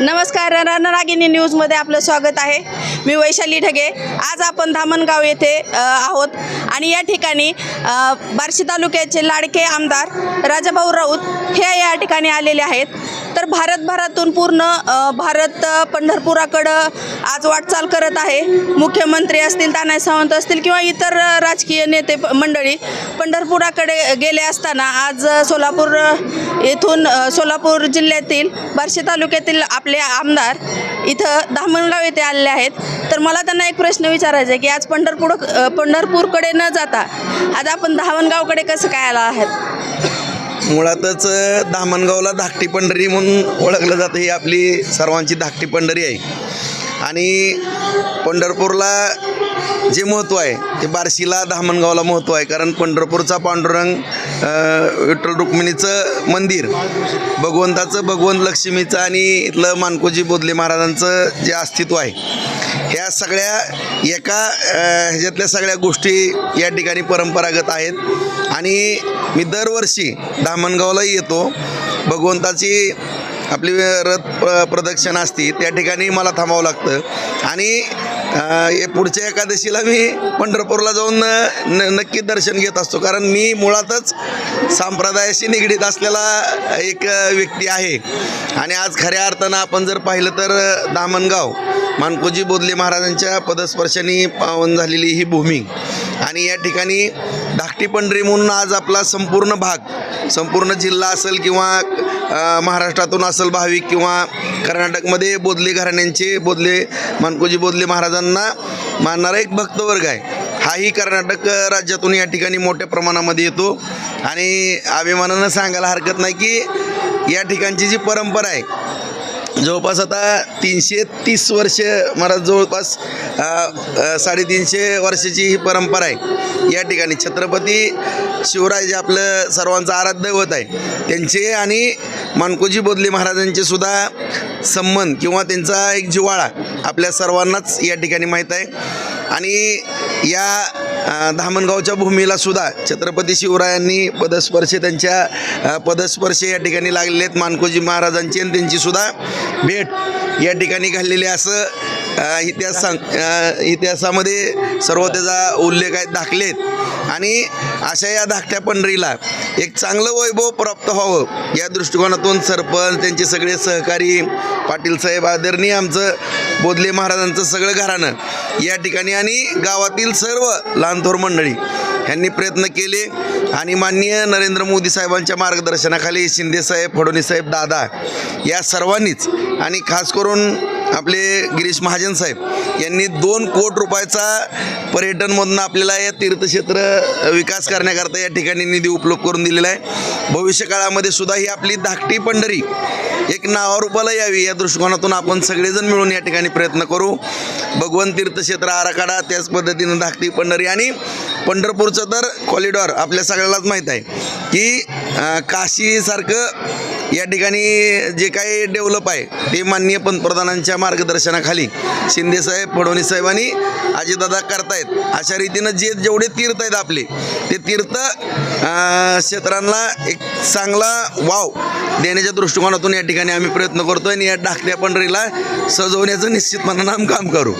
नमस्कार रणरागिनी न्यूजमध्ये आपलं स्वागत आहे. मी वैशाली ढगे. आज आपण धामणगाव येथे आहोत. आणि या ठिकाणी बार्शी तालुक्याचे लाडके आमदार राजाभाऊ राऊत हे या ठिकाणी आलेले आहेत. भारतभरातून पूर्ण भारत पंढरपुराकडं आज वाटचाल करत आहे. मुख्यमंत्री असतील तानाय सावंत असतील किंवा इतर राजकीय नेते प- मंडळी पंढरपुराकडे गेले असताना आज सोलापूर येथून सोलापूर जिल्ह्यातील बार्शी तालुक्यातील आपले आमदार इथं धामणगाव येथे आलेले आहेत. तर मला त्यांना एक प्रश्न विचारायचा आहे की आज पंढरपूर पंढरपूरकडे न जाता आज आपण धामणगावकडे कसं काय आला आहात? मुळातच धामणगावला धाकटी पंढरी म्हणून ओळखलं जातं. ही आपली सर्वांची धाकटी पंढरी आहे. आणि पंढरपूरला जे महत्त्व आहे ते बार्शीला धामणगावला महत्त्व आहे. कारण पंढरपूरचा पांडुरंग विठ्ठल रुक्मिणीचं मंदिर भगवंताचं भगवंत लक्ष्मीचं आणि इथलं मानकोजी बोधले महाराजांचं जे अस्तित्व आहे ह्या सगळ्या एका ह्याच्यातल्या सगळ्या गोष्टी या ठिकाणी परंपरागत आहेत. आणि मी दरवर्षी धामणगावला येतो. भगवंताची आपली रथ प्र प्रदक्षिणा असते त्या ठिकाणी मला थांबावं लागतं. आणि पुढच्या एकादशीला मी पंढरपूरला जाऊन न नक्की दर्शन घेत असतो. कारण मी मुळातच संप्रदायाशी निगडीत असलेला एक व्यक्ती आहे. आणि आज खऱ्या अर्थानं आपण जर पाहिलं तर दामणगाव मानकोजी बोधले महाराजांच्या पदस्पर्शाने पावन झालेली ही भूमी. आणि या ठिकाणी धाकटी पंढरी म्हणून आज आपला संपूर्ण भाग संपूर्ण जिल्हा असेल किंवा महाराष्ट्रातून असेल भाविक किंवा कर्नाटकमध्ये बोधले घराण्यांचे बोधले मानकोजी बोधले महाराजांना मानणारा एक भक्तवर्ग आहे. हाही कर्नाटक राज्यातून या ठिकाणी मोठ्या प्रमाणामध्ये येतो. आणि अभिमानानं सांगायला हरकत नाही की या ठिकाणची जी परंपरा आहे जवळपास आता तीनशे तीस वर्ष मला जवळपास साडेतीनशे वर्षाची ही परंपरा आहे. या ठिकाणी छत्रपती शिवराय जे आपलं सर्वांचं आराध्य होत आहे त्यांचे आणि मानकोजी बोधले महाराजांचे सुद्धा संबंध किंवा त्यांचा एक जिव्हाळा आपल्या सर्वांनाच या ठिकाणी माहीत आहे. आणि या धामणगावच्या भूमीला सुद्धा छत्रपती शिवरायांनी पदस्पर्श त्यांच्या पदस्पर्श या ठिकाणी लागलेले आहेत. मानकोजी महाराजांची आणि त्यांची सुद्धा भेट या ठिकाणी घाललेली असं इतिहास सांग इतिहासामध्ये सर्व त्याचा उल्लेख आहेत दाखले आहेत. आणि अशा या धाकट्या पंढरीला एक चांगलं वैभव प्राप्त व्हावं या दृष्टिकोनातून सरपंच त्यांचे सगळे सहकारी पाटील साहेब आदरणीय आमचं बोधले महाराजांचं सगळं घराणं या ठिकाणी आणि गावातील सर्व लहानथोर मंडळी यांनी प्रयत्न केले. आणि माननीय नरेंद्र मोदी साहेबांच्या मार्गदर्शनाखाली शिंदेसाहेब फडणवीसाहेब दादा या सर्वांनीच आणि खास करून आपले गिरीश महाजन साहेब यांनी दोन कोट रुपयाचा पर्यटनमधून आपल्याला या तीर्थक्षेत्र विकास करण्याकरता या ठिकाणी निधी उपलब्ध करून दिलेला आहे. भविष्यकाळामध्ये सुद्धा ही आपली धाकटी पंढरी एक नावारूपाला यावी. या दृष्टिकोनातून आपण सगळेजण मिळून या ठिकाणी प्रयत्न करू. भगवंत तीर्थक्षेत्र आराखडा त्याच पद्धतीनं धाकटी पंढरी आणि पंढरपूरचं तर कॉरिडॉर आपल्या सगळ्यालाच माहीत आहे. की काशीसारखं या ठिकाणी जे काही डेव्हलप आहे ते माननीय पंतप्रधानांच्या मार्गदर्शनाखाली शिंदेसाहेब फडणवीस साहेब आणि अजितदादा करतायत. अशा रीतीनं जे जेवढे तीर्थ आहेत आपले ते तीर्थ क्षेत्रांना एक चांगला वाव देण्याच्या दृष्टिकोनातून या ठिकाणी आम्ही प्रयत्न करतो आणि या ढाकल्या पंढरीला सजवण्याचं निश्चितपणानं आम्ही काम करू.